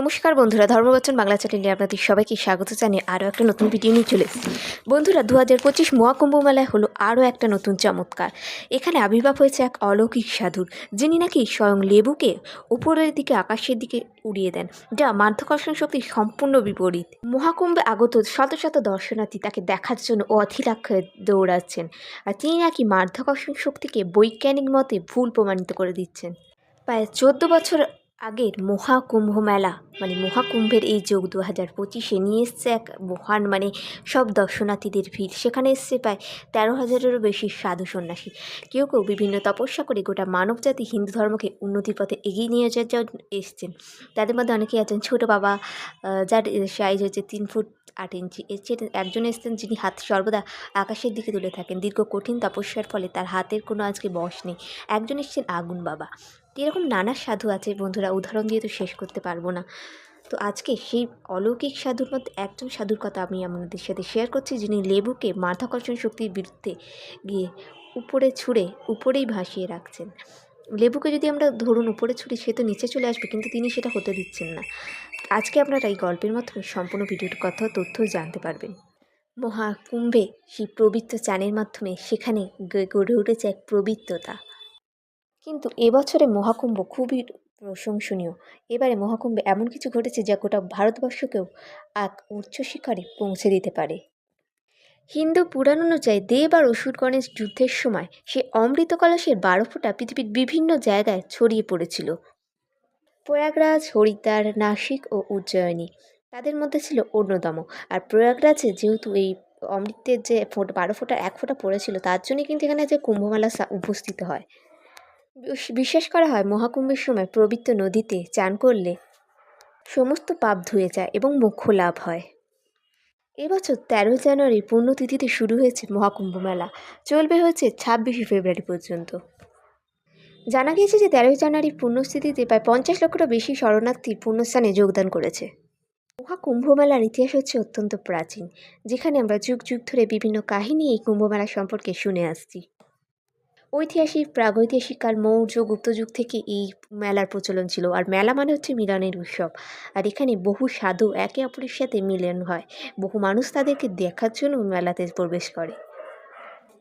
নমস্কার বন্ধুরা, ধর্মবচন বাংলা চ্যানেলে আপনাদের সবাইকে স্বাগত জানিয়ে আরও একটা নতুন ভিডিও নিয়ে চলে এসেছি। বন্ধুরা দু হাজার পঁচিশ মহাকুম্ভ মেলায় হলো আরও একটা নতুন চমৎকার। এখানে আবির্ভাব হয়েছে এক অলৌকিক সাধুর, যিনি নাকি স্বয়ং লেবুকে উপরের দিকে, আকাশের দিকে উড়িয়ে দেন, যা মাধ্যাকর্ষণ শক্তির সম্পূর্ণ বিপরীত। মহাকুম্ভে আগত শত শত দর্শনার্থী তাকে দেখার জন্য হয়ে দৌড়াচ্ছেন, আর তিনি নাকি মাধ্যাকর্ষণ শক্তিকে বৈজ্ঞানিক মতে ভুল প্রমাণিত করে দিচ্ছেন। প্রায় চোদ্দ বছর আগের মহাকুম্ভ মেলা মানে মহাকুম্ভের এই যোগ দু হাজার পঁচিশে নিয়ে এসছে এক মহান মানে সব দর্শনার্থীদের ভিড়। সেখানে এসছে প্রায় তেরো হাজারেরও বেশি সাধু সন্ন্যাসী। কেউ কেউ বিভিন্ন তপস্যা করে গোটা মানবজাতি হিন্দু ধর্মকে উন্নতির পথে এগিয়ে নিয়ে যাওয়ার জন্য এসছেন। তাদের মধ্যে অনেকেই আছেন ছোটো বাবা যার সাইজ হচ্ছে তিন ফুট আট ইঞ্চি। এছাড়া একজন এসছেন যিনি হাত সর্বদা আকাশের দিকে তুলে থাকেন। দীর্ঘ কঠিন তপস্যার ফলে তার হাতের কোনো আজকে বশ নেই। একজন এসছেন আগুন বাবা। এরকম নানা সাধু আছে বন্ধুরা, উদাহরণ দিয়ে তো শেষ করতে পারব না। তো আজকে সেই অলৌকিক সাধুর মধ্যে একজন সাধুর কথা আমি আপনাদের সাথে শেয়ার করছি, যিনি লেবুকে মাধ্যাকর্ষণ শক্তির বিরুদ্ধে গিয়ে উপরে ছুঁড়ে, উপরেই ভাসিয়ে রাখছেন। লেবুকে যদি আমরা ধরুন উপরে ছুঁড়ি, সে তো নিচে চলে আসবে, কিন্তু তিনি সেটা হতে দিচ্ছেন না। আজকে আপনারা এই গল্পের মাধ্যমে সম্পূর্ণ ভিডিওর কথা তথ্য জানতে পারবেন। মহাকুম্ভে, সেই পবিত্র চানের মাধ্যমে, সেখানে গড়ে উঠেছে এক পবিত্রতা। কিন্তু এবছরে মহাকুম্ভ খুবই প্রশংসনীয়। এবারে মহাকুম্ভে এমন কিছু ঘটেছে যা গোটা ভারতবর্ষকেও এক উচ্চ শিখরে পৌঁছে দিতে পারে। হিন্দু পুরাণ অনুযায়ী দেব আর অসুরগণের যুদ্ধের সময় সে অমৃত কলসের বারো ফোঁটা পৃথিবীর বিভিন্ন জায়গায় ছড়িয়ে পড়েছিল। প্রয়াগরাজ, হরিদ্বার, নাসিক ও উজ্জয়িনী তাদের মধ্যে ছিল অন্যতম। আর প্রয়াগরাজে যেহেতু এই অমৃতের যে ফোঁটা বারো ফোঁটা এক ফোঁটা পড়েছিল তার জন্যই কিন্তু এখানে যে কুম্ভমেলা উপস্থিত হয়। বিশ্বাস করা হয় মহাকুম্ভের সময় পবিত্র নদীতে চান করলে সমস্ত পাপ ধুয়ে যায় এবং মোক্ষ লাভ হয়। এবছর তেরোই জানুয়ারি পুণ্যতিথিতে শুরু হয়েছে মহাকুম্ভ মেলা। চলবে হচ্ছে ছাব্বিশে ফেব্রুয়ারি পর্যন্ত। জানা গিয়েছে যে তেরোই জানুয়ারি পুণ্যস্থিতিতে প্রায় পঞ্চাশ লক্ষেরও বেশি শরণার্থী পুণ্যস্থানে যোগদান করেছে। মহাকুম্ভ মেলার ইতিহাস হচ্ছে অত্যন্ত প্রাচীন, যেখানে আমরা যুগ যুগ ধরে বিভিন্ন কাহিনী এই কুম্ভমেলা সম্পর্কে শুনে আসছি। ঐতিহাসিক প্রাগৈতিহাসিক কাল মৌর্য গুপ্ত যুগ থেকে এই মেলার প্রচলন ছিল। আর মেলা মানে হচ্ছে মিলনের উৎসব। আর এখানে বহু সাধু একে অপরের সাথে মিলন হয়। বহু মানুষ তাদেরকে দেখার জন্য মেলাতে প্রবেশ করে।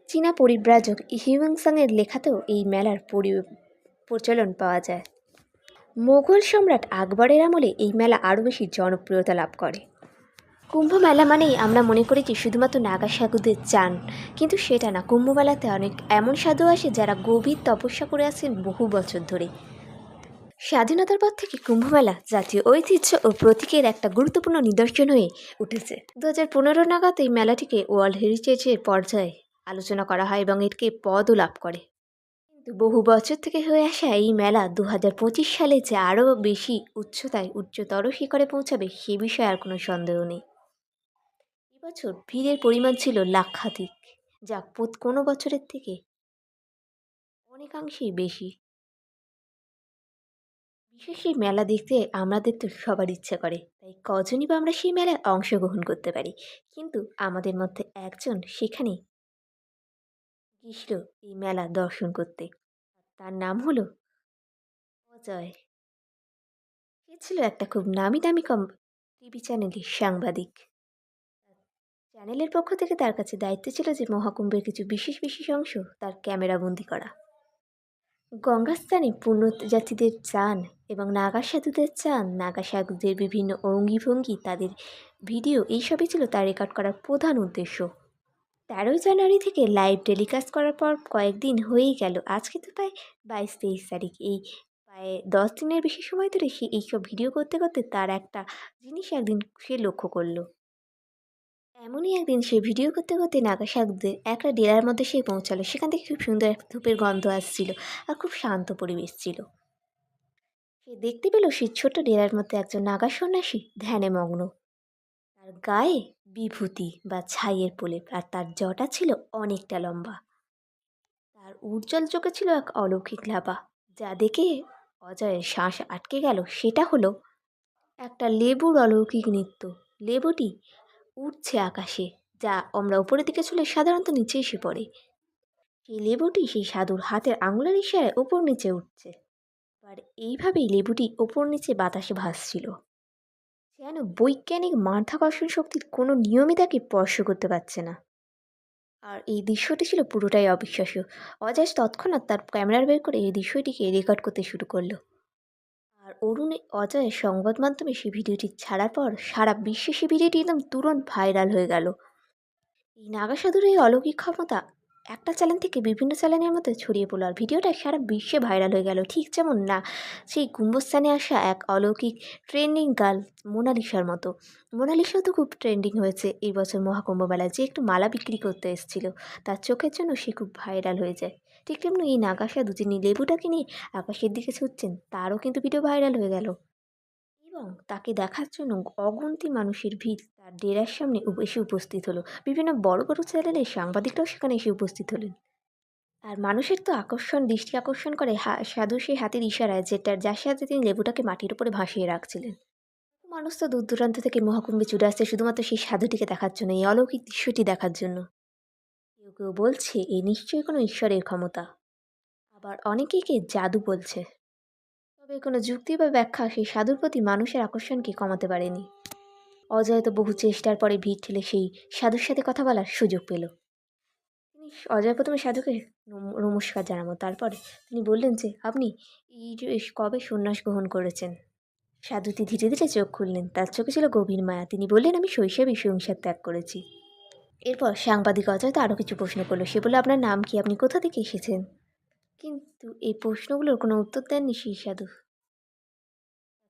চীনা পরিব্রাজক হিউংসাংয়ের লেখাতেও এই মেলার পরি, প্রচলন পাওয়া যায়। মোগল সম্রাট আকবরের আমলে এই মেলা আরও বেশি জনপ্রিয়তা লাভ করে। কুম্ভ মেলা মানেই আমরা মনে করি যে শুধুমাত্র নাগা সাধুদের চান। কিন্তু সেটা না কুম্ভ মেলাতে অনেক এমন সাধু আসে যারা গভীর তপস্যা করে আসেন বহু বছর ধরে। স্বাধীনতার পর থেকে কুম্ভমেলা জাতীয় ঐতিহ্য ও প্রতীকের একটা গুরুত্বপূর্ণ নিদর্শন হয়ে উঠেছে। দু হাজার পনেরো নাগাদ এই মেলাটিকে ওয়ার্ল্ড হেরিটেজের পর্যায়ে আলোচনা করা হয় এবং এটিকে পদও লাভ করে। কিন্তু বহু বছর থেকে হয়ে আসা এই মেলা দু হাজার পঁচিশ সালে যে আরও বেশি উচ্চতায় উচ্চতর শিখরে পৌঁছাবে সে বিষয়ে আর কোনো সন্দেহ নেই। এবছর ভিড়ের পরিমাণ ছিল লাক্ষাধিক যা কোনো বছরের থেকে অনেকাংশেই বেশি। বিশেষ সেই মেলা দেখতে আমাদের তো সবার ইচ্ছা করে, তাই কজনই বা আমরা সেই মেলায় অংশগ্রহণ করতে পারি। কিন্তু আমাদের মধ্যে একজন সেখানে গিয়েছিল এই মেলা দর্শন করতে তার নাম হলো অজয়। সে ছিল একটা খুব নামি দামি কম, টিভি চ্যানেলের সাংবাদিক। চ্যানেলের পক্ষ থেকে তার কাছে দায়িত্ব ছিল যে মহাকুম্ভের কিছু বিশেষ বিশেষ অংশ তার ক্যামেরাবন্দি করা। গঙ্গাস্থানে পুণ্যযাত্রীদের চান এবং নাগা সাধুদের চান। নাগা সাধুদের বিভিন্ন অঙ্গিভঙ্গি, তাদের ভিডিও, এইসবই ছিল তার রেকর্ড করার প্রধান উদ্দেশ্য। তেরোই জানুয়ারি থেকে লাইভ টেলিকাস্ট করার পর কয়েকদিন হয়েই গেল। আজকে তো প্রায় বাইশ তেইশ তারিখ। এই প্রায় দশ দিনের বেশি সময় ধরে সে এইসব ভিডিও করতে করতে তার একটা জিনিস একদিন সে লক্ষ্য করল। এমনই একদিন সে ভিডিও করতে করতে নাগা সাধুদের একটা ডেরার মধ্যে সে পৌঁছালো। সেখান থেকে খুব সুন্দর একটা ধূপের গন্ধ আসছিল আর খুব শান্ত পরিবেশ ছিল। সে দেখতে পেল সেই ছোট ডেরার মধ্যে একজন নাগা সন্ন্যাসী, ধ্যানে মগ্ন। তার গায়ে বিভূতি বা ছাইয়ের প্রলেপ আর তার জটা ছিল অনেকটা লম্বা। তার উজ্জ্বল চোখে ছিল এক অলৌকিক লাভা যা দেখে অজয়ের শ্বাস আটকে গেল। সেটা হলো একটা লেবুর অলৌকিক নৃত্য। লেবুটি উঠছে আকাশে, যা আমরা উপরের দিকে চলে সাধারণত নিচে এসে পড়ে। সেই লেবুটি সেই সাধুর হাতের আঙুলের ইশারায় ওপর নিচে উঠছে আর এইভাবেই লেবুটি ওপর নিচে বাতাসে ভাসছিল। যেন বৈজ্ঞানিক মাধ্যাকর্ষণ শক্তির কোনো নিয়মই তাকে স্পর্শ করতে পারছে না। আর এই দৃশ্যটি ছিল পুরোটাই অবিশ্বাস্য। অজয় তৎক্ষণাৎ তার ক্যামেরার বের করে এই দৃশ্যটিকে রেকর্ড করতে শুরু করল। অরুণ অজয়ের সংবাদ মাধ্যমে সেই ভিডিওটি ছাড়ার পর সারা বিশ্বে সেই ভিডিওটি একদম তুরন্ত ভাইরাল হয়ে গেল। এই নাগাসাধুর এই অলৌকিক ক্ষমতা একটা চ্যানেল থেকে বিভিন্ন চ্যানেলের মধ্যে ছড়িয়ে পড়ল আর ভিডিওটা সারা বিশ্বে ভাইরাল হয়ে গেল। ঠিক যেমন না, সেই কুম্ভস্থানে আসা এক অলৌকিক ট্রেন্ডিং গার্ল মোনালিসার মতো। মোনালিসাও তো খুব ট্রেন্ডিং হয়েছে এই বছর মহাকুম্ভ মেলায় যে একটু মালা বিক্রি করতে এসেছিল। তার চোখের জন্য সে খুব ভাইরাল হয়ে যায়। ঠিক তেমনি এই নাগা সাধু যিনি লেবুটাকে নিয়ে আকাশের দিকে ছুটছেন, তারও কিন্তু ভিডিও ভাইরাল হয়ে গেল। এবং তাকে দেখার জন্য অগুন্তি মানুষের ভিড় তার ডেরার সামনে এসে উপস্থিত হলো। বিভিন্ন বড় বড় চ্যানেলের সাংবাদিকরাও সেখানে এসে উপস্থিত হলেন। আর মানুষের তো আকর্ষণ, দৃষ্টি আকর্ষণ করে হা, সাধু সেই হাতের ইশারায় যেটার যার সাথে তিনি লেবুটাকে মাটির উপরে ভাসিয়ে রাখছিলেন। মানুষ তো দূর দূরান্ত থেকে মহাকুম্ভে চলে আসছে শুধুমাত্র সেই সাধুটিকে দেখার জন্য, এই অলৌকিক দৃশ্যটি দেখার জন্য। কেউ বলছে, এ নিশ্চয়ই কোনো ঈশ্বরের ক্ষমতা। আবার অনেকেই কে জাদু বলছে। তবে কোনো যুক্তি বা ব্যাখ্যা সেই সাধুর প্রতি মানুষের আকর্ষণকে কমাতে পারেনি। অজয় তো বহু চেষ্টার পরে ভিড় ঠেলে সেই সাধুর সাথে কথা বলার সুযোগ পেল। তিনি অজয় প্রথমে সাধুকে নমস্কার জানাব তারপরে তিনি বললেন যে, আপনি এই কবে সন্ন্যাস গ্রহণ করেছেন? সাধুটি ধীরে ধীরে চোখ খুললেন। তার চোখে ছিল গভীর মায়া। তিনি বললেন, আমি শৈশবে সংসার ত্যাগ করেছি। এরপর সাংবাদিক অজয় তো আরও কিছু প্রশ্ন করল। সে বলে আপনার নাম কি? আপনি কোথা থেকে এসেছেন? কিন্তু এই প্রশ্নগুলোর কোনো উত্তর দেননি সেই সাধু।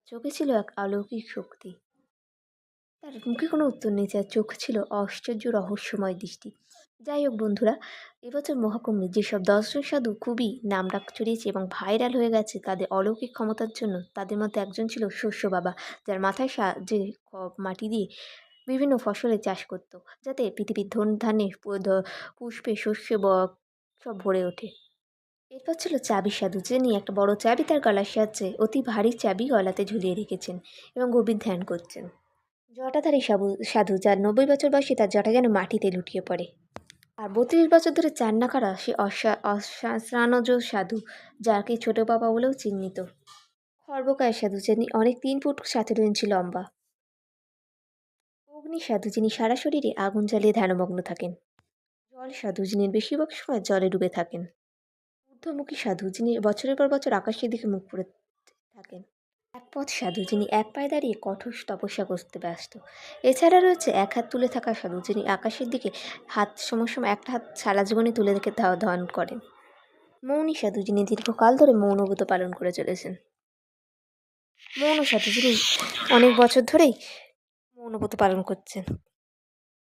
চোখে ছিল এক অলৌকিক শক্তি। তার মুখে কোনো উত্তর নেই, যার চোখ ছিল আশ্চর্য রহস্যময় দৃষ্টি। যাই হোক বন্ধুরা, এবছর মহাকুম্ভে যেসব দর্শন সাধু খুবই নাম ডাক ছড়িয়েছে এবং ভাইরাল হয়ে গেছে তাদের অলৌকিক ক্ষমতার জন্য, তাদের মধ্যে একজন ছিল শস্য বাবা, যার মাথায় সাহায্যে মাটি দিয়ে বিভিন্ন ফসলের চাষ করতো, যাতে পৃথিবীর ধন ধানে পুষ্পে শস্যে সব ভরে ওঠে। এরপর ছিল চাবি সাধু, যিনি একটা বড় চাবি তার গলার সাহায্যে অতি ভারী চাবি গলাতে ঝুলিয়ে রেখেছেন এবং গভীর ধ্যান করছেন। জটাধারী সাবু, সাধু, যার নব্বই বছর বয়সে তার জটা যেন মাটিতে লুটিয়ে পড়ে। আর বত্রিশ বছর ধরে চান না করা সে অশ্রানজ সাধু, যাকে ছোট বাবা বলেও চিহ্নিত। খর্বকায় সাধু, যিনি অনেক তিন ফুট সাথে ইঞ্চি লম্বা। অগ্নি সাধু যিনি সারা শরীরে আগুন জ্বালিয়ে ধ্যানমগ্ন থাকেন। জল সাধু যিনি বেশিরভাগ সময় জলে ডুবে থাকেন। ঊর্ধ্বমুখী সাধু যিনি বছরের পর বছর আকাশের দিকে মুখ করে থাকেন। এক পথ সাধু যিনি এক পায়ে দাঁড়িয়ে কঠোর তপস্যা করতে ব্যস্ত। এছাড়া রয়েছে এক হাত তুলে থাকা সাধু যিনি আকাশের দিকে হাত সময় একটা হাত সারা জীবনে তুলে রেখে ধা- ধারণ করেন। মৌনী সাধু যিনি দীর্ঘকাল ধরে মৌনব্রত পালন করে চলেছেন। মৌন সাধু যিনি অনেক বছর ধরেই মৌনব্রত পালন করছেন।